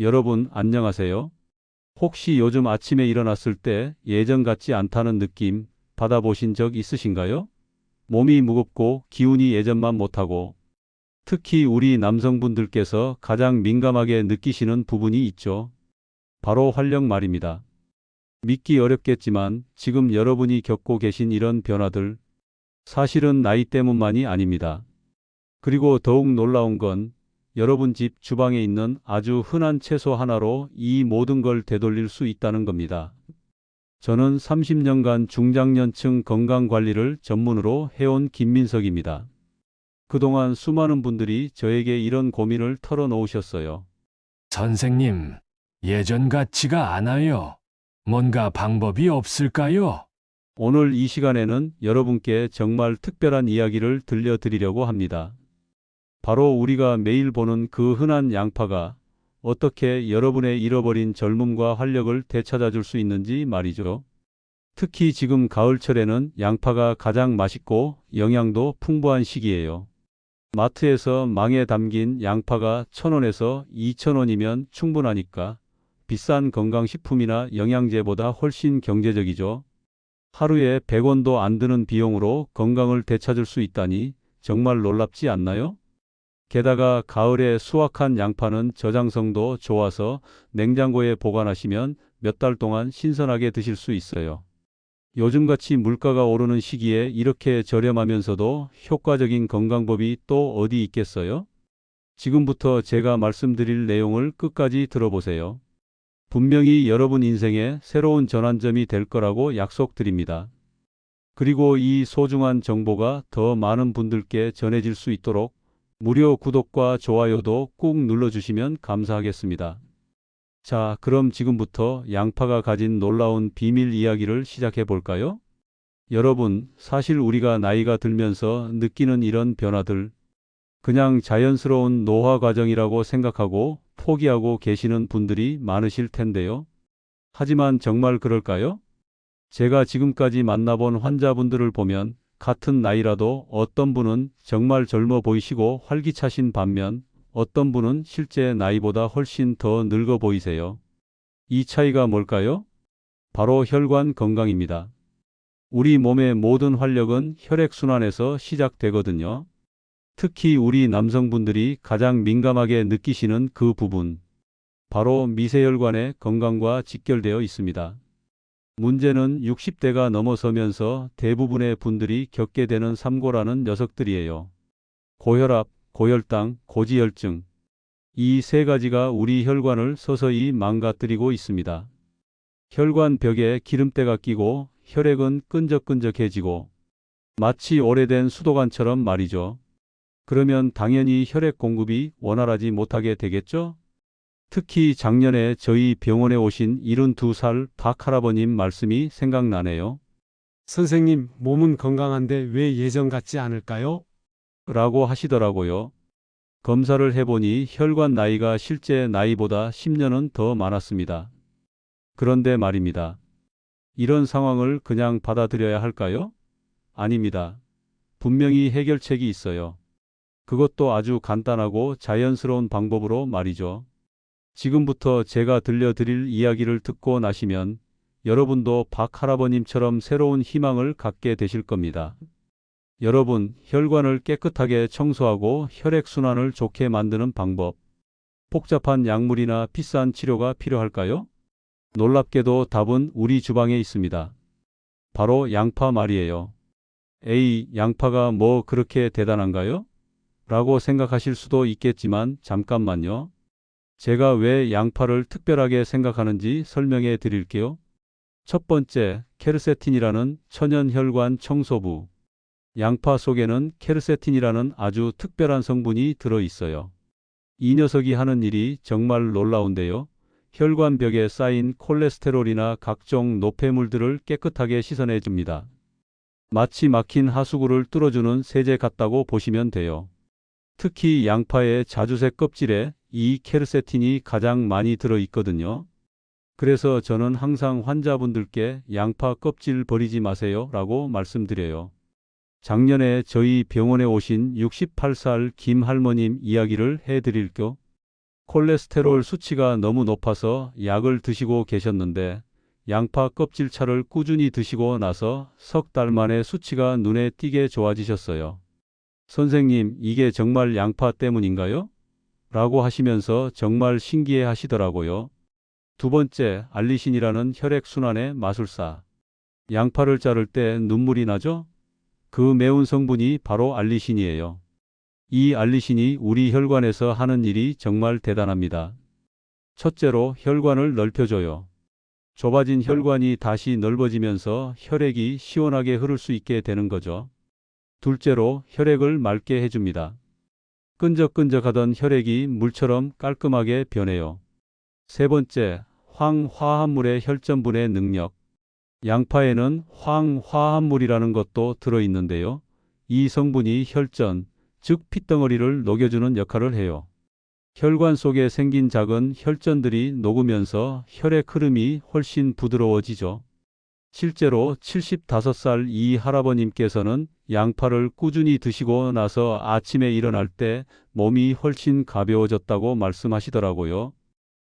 여러분 안녕하세요. 혹시 요즘 아침에 일어났을 때 예전 같지 않다는 느낌 받아보신 적 있으신가요? 몸이 무겁고 기운이 예전만 못하고 특히 우리 남성분들께서 가장 민감하게 느끼시는 부분이 있죠. 바로 활력 말입니다. 믿기 어렵겠지만 지금 여러분이 겪고 계신 이런 변화들 사실은 나이 때문만이 아닙니다. 그리고 더욱 놀라운 건 여러분 집 주방에 있는 아주 흔한 채소 하나로 이 모든 걸 되돌릴 수 있다는 겁니다. 저는 30년간 중장년층 건강 관리를 전문으로 해온 김민석입니다. 그동안 수많은 분들이 저에게 이런 고민을 털어놓으셨어요. 선생님, 예전 같지가 않아요. 뭔가 방법이 없을까요? 오늘 이 시간에는 여러분께 정말 특별한 이야기를 들려드리려고 합니다. 바로 우리가 매일 보는 그 흔한 양파가 어떻게 여러분의 잃어버린 젊음과 활력을 되찾아 줄 수 있는지 말이죠. 특히 지금 가을철에는 양파가 가장 맛있고 영양도 풍부한 시기예요. 마트에서 망에 담긴 양파가 1,000원에서 2,000원이면 충분하니까 비싼 건강식품이나 영양제보다 훨씬 경제적이죠. 하루에 100원도 안 드는 비용으로 건강을 되찾을 수 있다니 정말 놀랍지 않나요? 게다가 가을에 수확한 양파는 저장성도 좋아서 냉장고에 보관하시면 몇 달 동안 신선하게 드실 수 있어요. 요즘같이 물가가 오르는 시기에 이렇게 저렴하면서도 효과적인 건강법이 또 어디 있겠어요? 지금부터 제가 말씀드릴 내용을 끝까지 들어보세요. 분명히 여러분 인생의 새로운 전환점이 될 거라고 약속드립니다. 그리고 이 소중한 정보가 더 많은 분들께 전해질 수 있도록 무료 구독과 좋아요도 꾹 눌러주시면 감사하겠습니다. 자, 그럼 지금부터 양파가 가진 놀라운 비밀 이야기를 시작해 볼까요? 여러분, 사실 우리가 나이가 들면서 느끼는 이런 변화들, 그냥 자연스러운 노화 과정이라고 생각하고 포기하고 계시는 분들이 많으실 텐데요. 하지만 정말 그럴까요? 제가 지금까지 만나본 환자분들을 보면 같은 나이라도 어떤 분은 정말 젊어 보이시고 활기차신 반면 어떤 분은 실제 나이보다 훨씬 더 늙어 보이세요. 이 차이가 뭘까요? 바로 혈관 건강입니다. 우리 몸의 모든 활력은 혈액순환에서 시작되거든요. 특히 우리 남성분들이 가장 민감하게 느끼시는 그 부분, 바로 미세혈관의 건강과 직결되어 있습니다. 문제는 60대가 넘어서면서 대부분의 분들이 겪게 되는 삼고라는 녀석들이에요. 고혈압, 고혈당, 고지혈증. 이 세 가지가 우리 혈관을 서서히 망가뜨리고 있습니다. 혈관 벽에 기름때가 끼고 혈액은 끈적끈적해지고 마치 오래된 수도관처럼 말이죠. 그러면 당연히 혈액 공급이 원활하지 못하게 되겠죠? 특히 작년에 저희 병원에 오신 72살 박 할아버님 말씀이 생각나네요. 선생님, 몸은 건강한데 왜 예전 같지 않을까요? 라고 하시더라고요. 검사를 해보니 혈관 나이가 실제 나이보다 10년은 더 많았습니다. 그런데 말입니다. 이런 상황을 그냥 받아들여야 할까요? 아닙니다. 분명히 해결책이 있어요. 그것도 아주 간단하고 자연스러운 방법으로 말이죠. 지금부터 제가 들려드릴 이야기를 듣고 나시면 여러분도 박 할아버님처럼 새로운 희망을 갖게 되실 겁니다. 여러분, 혈관을 깨끗하게 청소하고 혈액순환을 좋게 만드는 방법. 복잡한 약물이나 비싼 치료가 필요할까요? 놀랍게도 답은 우리 주방에 있습니다. 바로 양파 말이에요. 에이, 양파가 뭐 그렇게 대단한가요? 라고 생각하실 수도 있겠지만 잠깐만요. 제가 왜 양파를 특별하게 생각하는지 설명해 드릴게요. 첫 번째, 케르세틴이라는 천연 혈관 청소부. 양파 속에는 케르세틴이라는 아주 특별한 성분이 들어 있어요. 이 녀석이 하는 일이 정말 놀라운데요. 혈관벽에 쌓인 콜레스테롤이나 각종 노폐물들을 깨끗하게 씻어내 줍니다. 마치 막힌 하수구를 뚫어주는 세제 같다고 보시면 돼요. 특히 양파의 자주색 껍질에 이 케르세틴이 가장 많이 들어 있거든요. 그래서 저는 항상 환자분들께 양파 껍질 버리지 마세요 라고 말씀드려요. 작년에 저희 병원에 오신 68살 김 할머님 이야기를 해드릴게요. 콜레스테롤 수치가 너무 높아서 약을 드시고 계셨는데 양파 껍질차를 꾸준히 드시고 나서 석 달 만에 수치가 눈에 띄게 좋아지셨어요. 선생님, 이게 정말 양파 때문인가요? 라고 하시면서 정말 신기해 하시더라고요. 두 번째, 알리신이라는 혈액순환의 마술사. 양파를 자를 때 눈물이 나죠? 그 매운 성분이 바로 알리신이에요. 이 알리신이 우리 혈관에서 하는 일이 정말 대단합니다. 첫째로 혈관을 넓혀줘요. 좁아진 혈관이 다시 넓어지면서 혈액이 시원하게 흐를 수 있게 되는 거죠. 둘째로 혈액을 맑게 해줍니다. 끈적끈적하던 혈액이 물처럼 깔끔하게 변해요. 세 번째, 황화합물의 혈전분해 능력. 양파에는 황화합물이라는 것도 들어있는데요. 이 성분이 혈전, 즉 핏덩어리를 녹여주는 역할을 해요. 혈관 속에 생긴 작은 혈전들이 녹으면서 혈액 흐름이 훨씬 부드러워지죠. 실제로 75살 이 할아버님께서는 양파를 꾸준히 드시고 나서 아침에 일어날 때 몸이 훨씬 가벼워졌다고 말씀하시더라고요.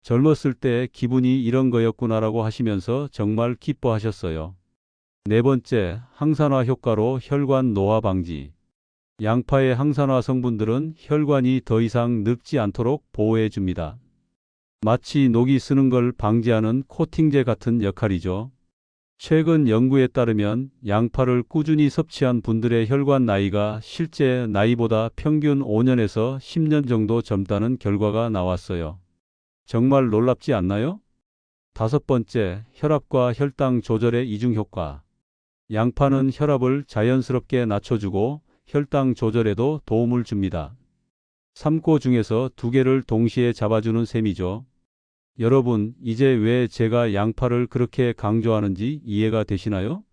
젊었을 때 기분이 이런 거였구나라고 하시면서 정말 기뻐하셨어요. 네 번째, 항산화 효과로 혈관 노화 방지. 양파의 항산화 성분들은 혈관이 더 이상 늙지 않도록 보호해 줍니다. 마치 녹이 쓰는 걸 방지하는 코팅제 같은 역할이죠. 최근 연구에 따르면 양파를 꾸준히 섭취한 분들의 혈관 나이가 실제 나이보다 평균 5년에서 10년 정도 젊다는 결과가 나왔어요. 정말 놀랍지 않나요? 다섯 번째, 혈압과 혈당 조절의 이중 효과. 양파는 혈압을 자연스럽게 낮춰주고 혈당 조절에도 도움을 줍니다. 삼고 중에서 두 개를 동시에 잡아주는 셈이죠. 여러분, 이제 왜 제가 양파를 그렇게 강조하는지 이해가 되시나요?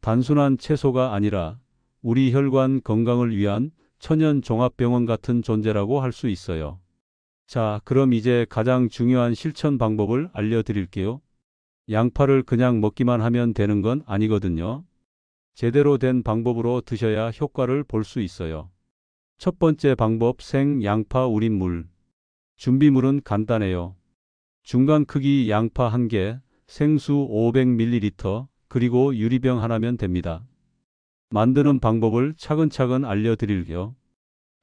단순한 채소가 아니라 우리 혈관 건강을 위한 천연 종합병원 같은 존재라고 할 수 있어요. 자, 그럼 이제 가장 중요한 실천 방법을 알려드릴게요. 양파를 그냥 먹기만 하면 되는 건 아니거든요. 제대로 된 방법으로 드셔야 효과를 볼 수 있어요. 첫 번째 방법 생 양파 우린 물. 준비물은 간단해요. 중간 크기 양파 1개, 생수 500ml, 그리고 유리병 하나면 됩니다. 만드는 방법을 차근차근 알려드릴게요.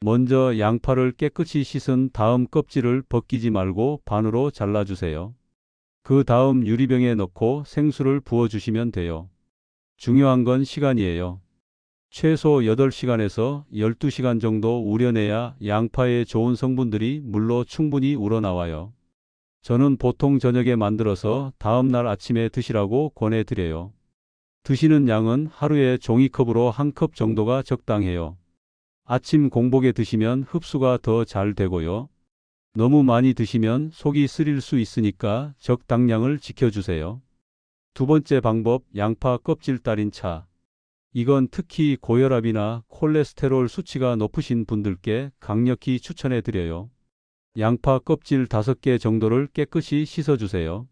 먼저 양파를 깨끗이 씻은 다음 껍질을 벗기지 말고 반으로 잘라주세요. 그 다음 유리병에 넣고 생수를 부어주시면 돼요. 중요한 건 시간이에요. 최소 8시간에서 12시간 정도 우려내야 양파의 좋은 성분들이 물로 충분히 우러나와요. 저는 보통 저녁에 만들어서 다음 날 아침에 드시라고 권해드려요. 드시는 양은 하루에 종이컵으로 한 컵 정도가 적당해요. 아침 공복에 드시면 흡수가 더 잘 되고요. 너무 많이 드시면 속이 쓰릴 수 있으니까 적당량을 지켜주세요. 두 번째 방법, 양파 껍질 따린 차. 이건 특히 고혈압이나 콜레스테롤 수치가 높으신 분들께 강력히 추천해 드려요. 양파 껍질 5개 정도를 깨끗이 씻어주세요.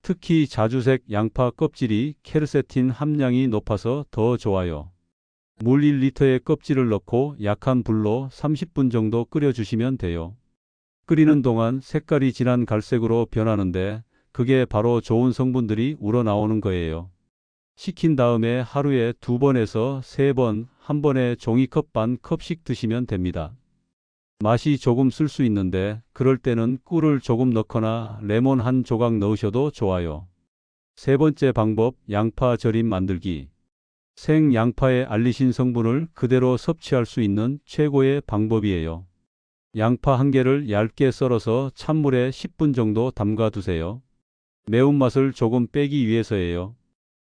특히 자주색 양파 껍질이 케르세틴 함량이 높아서 더 좋아요. 물 1리터에 껍질을 넣고 약한 불로 30분 정도 끓여주시면 돼요. 끓이는 동안 색깔이 진한 갈색으로 변하는데 그게 바로 좋은 성분들이 우러나오는 거예요. 식힌 다음에 하루에 두 번에서 세 번, 한 번에 종이컵 반 컵씩 드시면 됩니다. 맛이 조금 쓸 수 있는데 그럴 때는 꿀을 조금 넣거나 레몬 한 조각 넣으셔도 좋아요. 세 번째 방법, 양파 절임 만들기. 생 양파의 알리신 성분을 그대로 섭취할 수 있는 최고의 방법이에요. 양파 한 개를 얇게 썰어서 찬물에 10분 정도 담가 두세요. 매운맛을 조금 빼기 위해서예요.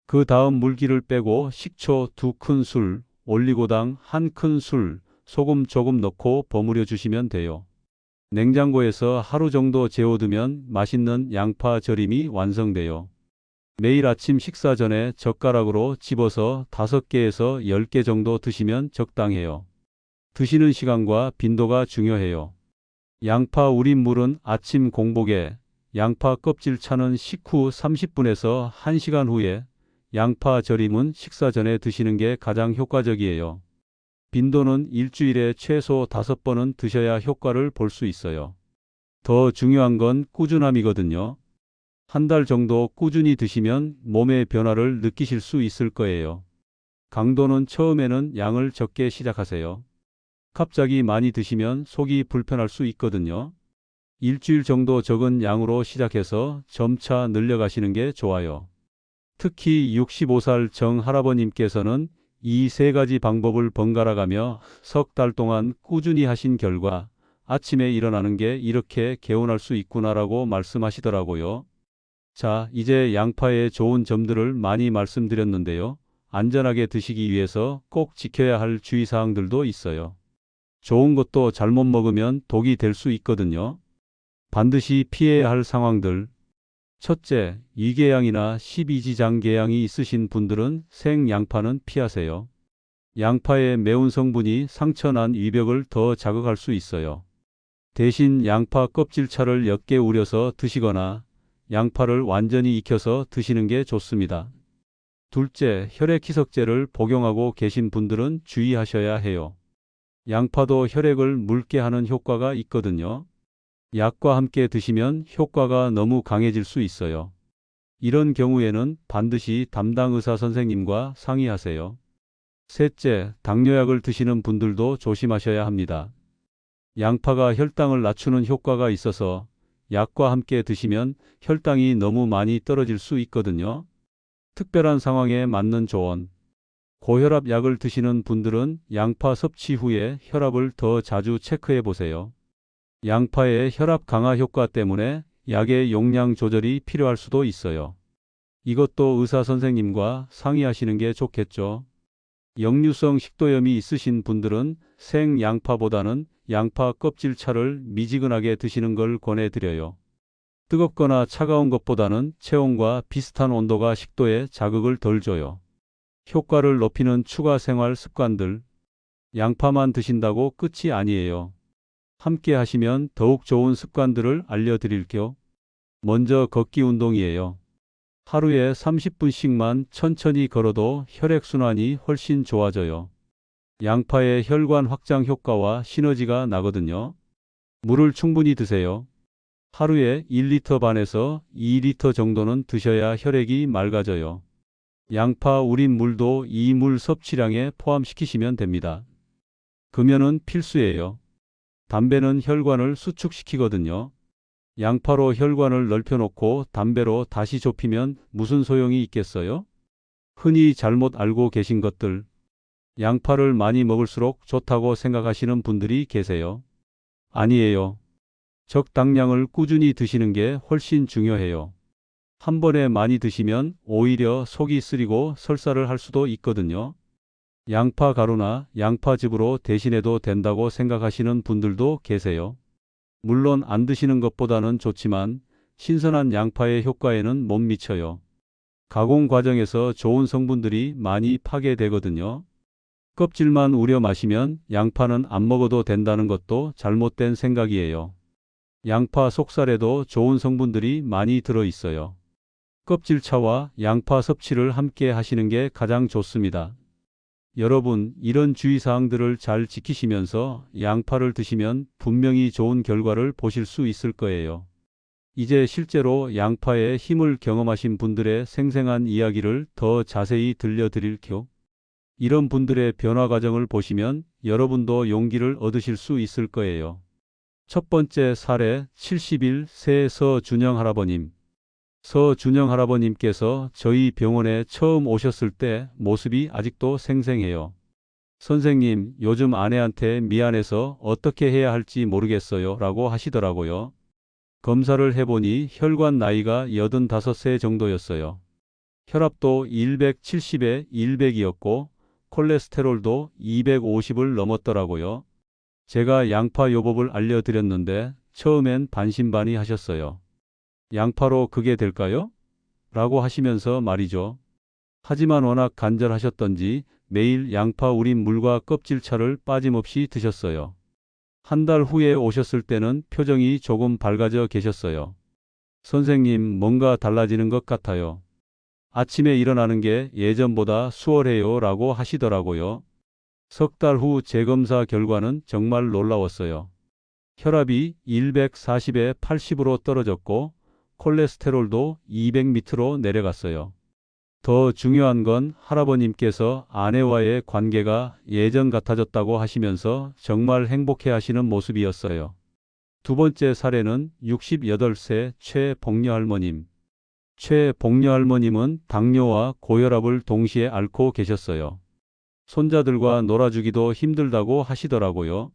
그 다음 물기를 빼고 식초 2큰술, 올리고당 1큰술, 소금 조금 넣고 버무려 주시면 돼요. 냉장고에서 하루 정도 재워두면 맛있는 양파 절임이 완성돼요. 매일 아침 식사 전에 젓가락으로 집어서 5개에서 10개 정도 드시면 적당해요. 드시는 시간과 빈도가 중요해요. 양파 우린 물은 아침 공복에, 양파 껍질 차는 식후 30분에서 1시간 후에, 양파 절임은 식사 전에 드시는 게 가장 효과적이에요. 빈도는 일주일에 최소 5번은 드셔야 효과를 볼 수 있어요. 더 중요한 건 꾸준함이거든요. 한 달 정도 꾸준히 드시면 몸의 변화를 느끼실 수 있을 거예요. 강도는 처음에는 양을 적게 시작하세요. 갑자기 많이 드시면 속이 불편할 수 있거든요. 일주일 정도 적은 양으로 시작해서 점차 늘려가시는 게 좋아요. 특히 65살 정 할아버님께서는 이 세 가지 방법을 번갈아 가며 석 달 동안 꾸준히 하신 결과 아침에 일어나는 게 이렇게 개운할 수 있구나라고 말씀하시더라고요. 자, 이제 양파의 좋은 점들을 많이 말씀드렸는데요. 안전하게 드시기 위해서 꼭 지켜야 할 주의사항들도 있어요. 좋은 것도 잘못 먹으면 독이 될 수 있거든요. 반드시 피해야 할 상황들. 첫째, 이계양이나 12지장 계양이 있으신 분들은 생 양파는 피하세요. 양파의 매운 성분이 상처난 위벽을 더 자극할 수 있어요. 대신 양파 껍질차를 옅게 우려서 드시거나 양파를 완전히 익혀서 드시는 게 좋습니다. 둘째, 혈액 희석제를 복용하고 계신 분들은 주의하셔야 해요. 양파도 혈액을 묽게 하는 효과가 있거든요. 약과 함께 드시면 효과가 너무 강해질 수 있어요. 이런 경우에는 반드시 담당 의사 선생님과 상의하세요. 셋째, 당뇨약을 드시는 분들도 조심하셔야 합니다. 양파가 혈당을 낮추는 효과가 있어서 약과 함께 드시면 혈당이 너무 많이 떨어질 수 있거든요. 특별한 상황에 맞는 조언. 고혈압 약을 드시는 분들은 양파 섭취 후에 혈압을 더 자주 체크해 보세요. 양파의 혈압 강화 효과 때문에 약의 용량 조절이 필요할 수도 있어요. 이것도 의사 선생님과 상의하시는 게 좋겠죠. 역류성 식도염이 있으신 분들은 생 양파보다는 양파 껍질차를 미지근하게 드시는 걸 권해드려요. 뜨겁거나 차가운 것보다는 체온과 비슷한 온도가 식도에 자극을 덜 줘요. 효과를 높이는 추가 생활 습관들. 양파만 드신다고 끝이 아니에요. 함께 하시면 더욱 좋은 습관들을 알려드릴게요. 먼저 걷기 운동이에요. 하루에 30분씩만 천천히 걸어도 혈액순환이 훨씬 좋아져요. 양파의 혈관 확장 효과와 시너지가 나거든요. 물을 충분히 드세요. 하루에 1리터 반에서 2리터 정도는 드셔야 혈액이 맑아져요. 양파 우린 물도 이 물 섭취량에 포함시키시면 됩니다. 금연은 필수예요. 담배는 혈관을 수축시키거든요. 양파로 혈관을 넓혀놓고 담배로 다시 좁히면 무슨 소용이 있겠어요? 흔히 잘못 알고 계신 것들. 양파를 많이 먹을수록 좋다고 생각하시는 분들이 계세요. 아니에요. 적당량을 꾸준히 드시는 게 훨씬 중요해요. 한 번에 많이 드시면 오히려 속이 쓰리고 설사를 할 수도 있거든요. 양파 가루나 양파즙으로 대신해도 된다고 생각하시는 분들도 계세요. 물론 안 드시는 것보다는 좋지만 신선한 양파의 효과에는 못 미쳐요. 가공 과정에서 좋은 성분들이 많이 파괴되거든요. 껍질만 우려 마시면 양파는 안 먹어도 된다는 것도 잘못된 생각이에요. 양파 속살에도 좋은 성분들이 많이 들어 있어요. 껍질차와 양파 섭취를 함께 하시는 게 가장 좋습니다. 여러분, 이런 주의사항들을 잘 지키시면서 양파를 드시면 분명히 좋은 결과를 보실 수 있을 거예요. 이제 실제로 양파의 힘을 경험하신 분들의 생생한 이야기를 더 자세히 들려드릴게요. 이런 분들의 변화 과정을 보시면 여러분도 용기를 얻으실 수 있을 거예요. 첫 번째 사례 71세 서준영 할아버님. 서준영 할아버님께서 저희 병원에 처음 오셨을 때 모습이 아직도 생생해요. 선생님, 요즘 아내한테 미안해서 어떻게 해야 할지 모르겠어요. 라고 하시더라고요. 검사를 해보니 혈관 나이가 85세 정도였어요. 혈압도 170에 100이었고, 콜레스테롤도 250을 넘었더라고요. 제가 양파 요법을 알려드렸는데, 처음엔 반신반의 하셨어요. 양파로 그게 될까요? 라고 하시면서 말이죠. 하지만 워낙 간절하셨던지 매일 양파 우린 물과 껍질차를 빠짐없이 드셨어요. 한 달 후에 오셨을 때는 표정이 조금 밝아져 계셨어요. 선생님, 뭔가 달라지는 것 같아요. 아침에 일어나는 게 예전보다 수월해요 라고 하시더라고요. 석 달 후 재검사 결과는 정말 놀라웠어요. 혈압이 140에 80으로 떨어졌고 콜레스테롤도 200 밑으로 내려갔어요. 더 중요한 건 할아버님께서 아내와의 관계가 예전 같아졌다고 하시면서 정말 행복해 하시는 모습이었어요. 두 번째 사례는 68세 최복녀 할머님. 최복녀 할머님은 당뇨와 고혈압을 동시에 앓고 계셨어요. 손자들과 놀아주기도 힘들다고 하시더라고요.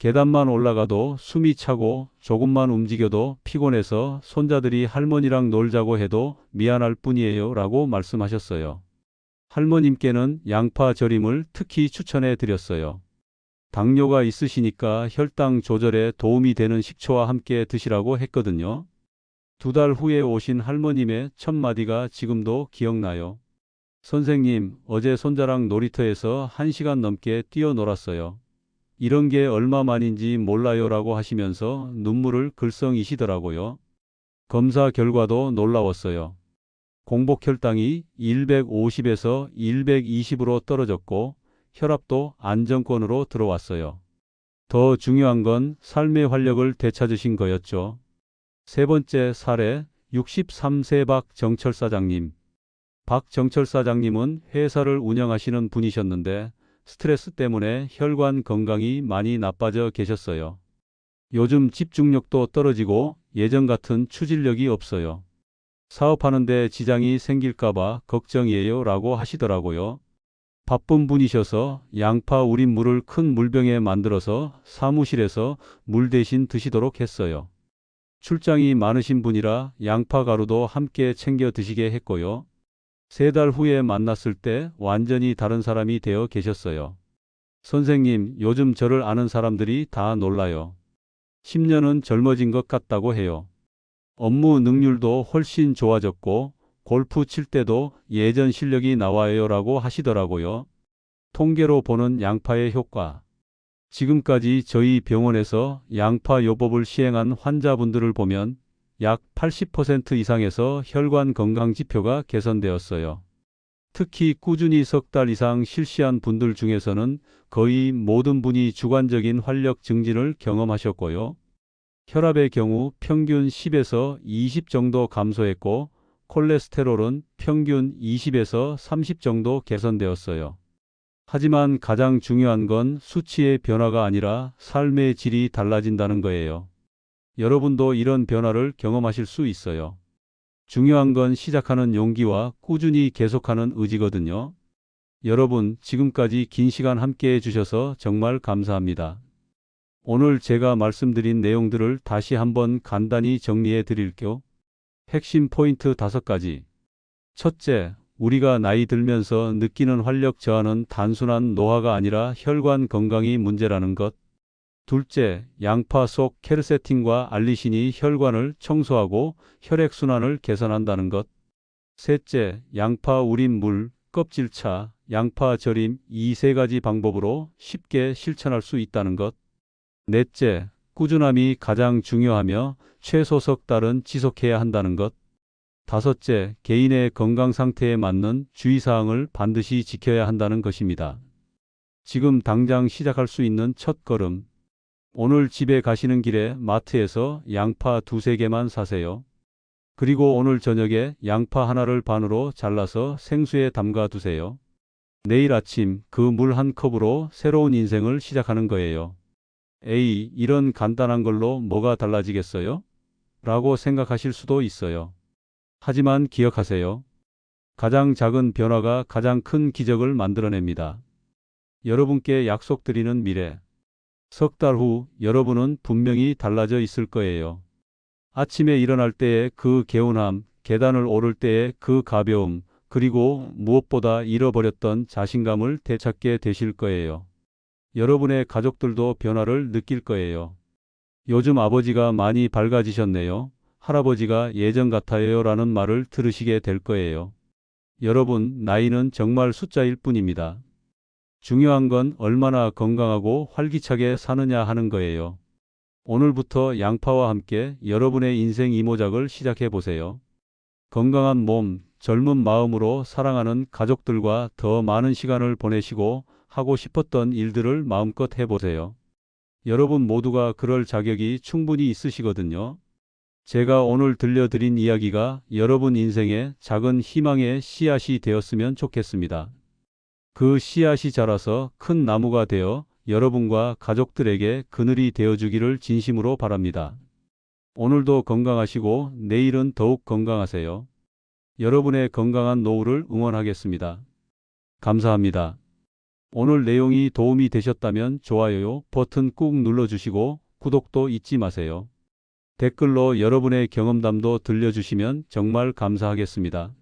계단만 올라가도 숨이 차고 조금만 움직여도 피곤해서 손자들이 할머니랑 놀자고 해도 미안할 뿐이에요 라고 말씀하셨어요. 할머님께는 양파 절임을 특히 추천해 드렸어요. 당뇨가 있으시니까 혈당 조절에 도움이 되는 식초와 함께 드시라고 했거든요. 두 달 후에 오신 할머님의 첫 마디가 지금도 기억나요. 선생님, 어제 손자랑 놀이터에서 한 시간 넘게 뛰어놀았어요. 이런 게 얼마만인지 몰라요라고 하시면서 눈물을 글썽이시더라고요. 검사 결과도 놀라웠어요. 공복 혈당이 150에서 120으로 떨어졌고 혈압도 안정권으로 들어왔어요. 더 중요한 건 삶의 활력을 되찾으신 거였죠. 세 번째 사례 63세 박 정철 사장님. 박 정철 사장님은 회사를 운영하시는 분이셨는데 스트레스 때문에 혈관 건강이 많이 나빠져 계셨어요. 요즘 집중력도 떨어지고 예전 같은 추진력이 없어요. 사업하는데 지장이 생길까봐 걱정이에요 라고 하시더라고요. 바쁜 분이셔서 양파 우린 물을 큰 물병에 만들어서 사무실에서 물 대신 드시도록 했어요. 출장이 많으신 분이라 양파 가루도 함께 챙겨 드시게 했고요. 세 달 후에 만났을 때 완전히 다른 사람이 되어 계셨어요. 선생님, 요즘 저를 아는 사람들이 다 놀라요. 10년은 젊어진 것 같다고 해요. 업무 능률도 훨씬 좋아졌고, 골프 칠 때도 예전 실력이 나와요라고 하시더라고요. 통계로 보는 양파의 효과. 지금까지 저희 병원에서 양파 요법을 시행한 환자분들을 보면 약 80% 이상에서 혈관 건강 지표가 개선되었어요. 특히 꾸준히 석 달 이상 실시한 분들 중에서는 거의 모든 분이 주관적인 활력 증진을 경험하셨고요. 혈압의 경우 평균 10에서 20 정도 감소했고 콜레스테롤은 평균 20에서 30 정도 개선되었어요. 하지만 가장 중요한 건 수치의 변화가 아니라 삶의 질이 달라진다는 거예요. 여러분도 이런 변화를 경험하실 수 있어요. 중요한 건 시작하는 용기와 꾸준히 계속하는 의지거든요. 여러분, 지금까지 긴 시간 함께 해주셔서 정말 감사합니다. 오늘 제가 말씀드린 내용들을 다시 한번 간단히 정리해 드릴게요. 핵심 포인트 다섯 가지. 첫째, 우리가 나이 들면서 느끼는 활력 저하는 단순한 노화가 아니라 혈관 건강이 문제라는 것. 둘째, 양파 속 케르세틴과 알리신이 혈관을 청소하고 혈액순환을 개선한다는 것. 셋째, 양파 우린 물, 껍질차, 양파 절임 이 세 가지 방법으로 쉽게 실천할 수 있다는 것. 넷째, 꾸준함이 가장 중요하며 최소 석 달은 지속해야 한다는 것. 다섯째, 개인의 건강 상태에 맞는 주의사항을 반드시 지켜야 한다는 것입니다. 지금 당장 시작할 수 있는 첫 걸음. 오늘 집에 가시는 길에 마트에서 양파 두세 개만 사세요. 그리고 오늘 저녁에 양파 하나를 반으로 잘라서 생수에 담가 두세요. 내일 아침 그 물 한 컵으로 새로운 인생을 시작하는 거예요. 에이, 이런 간단한 걸로 뭐가 달라지겠어요? 라고 생각하실 수도 있어요. 하지만 기억하세요. 가장 작은 변화가 가장 큰 기적을 만들어냅니다. 여러분께 약속드리는 미래. 석 달 후 여러분은 분명히 달라져 있을 거예요. 아침에 일어날 때의 그 개운함, 계단을 오를 때의 그 가벼움, 그리고 무엇보다 잃어버렸던 자신감을 되찾게 되실 거예요. 여러분의 가족들도 변화를 느낄 거예요. 요즘 아버지가 많이 밝아지셨네요. 할아버지가 예전 같아요 라는 말을 들으시게 될 거예요. 여러분, 나이는 정말 숫자일 뿐입니다. 중요한 건 얼마나 건강하고 활기차게 사느냐 하는 거예요. 오늘부터 양파와 함께 여러분의 인생 이모작을 시작해 보세요. 건강한 몸, 젊은 마음으로 사랑하는 가족들과 더 많은 시간을 보내시고 하고 싶었던 일들을 마음껏 해보세요. 여러분 모두가 그럴 자격이 충분히 있으시거든요. 제가 오늘 들려드린 이야기가 여러분 인생의 작은 희망의 씨앗이 되었으면 좋겠습니다. 그 씨앗이 자라서 큰 나무가 되어 여러분과 가족들에게 그늘이 되어주기를 진심으로 바랍니다. 오늘도 건강하시고 내일은 더욱 건강하세요. 여러분의 건강한 노후를 응원하겠습니다. 감사합니다. 오늘 내용이 도움이 되셨다면 좋아요 버튼 꾹 눌러주시고 구독도 잊지 마세요. 댓글로 여러분의 경험담도 들려주시면 정말 감사하겠습니다.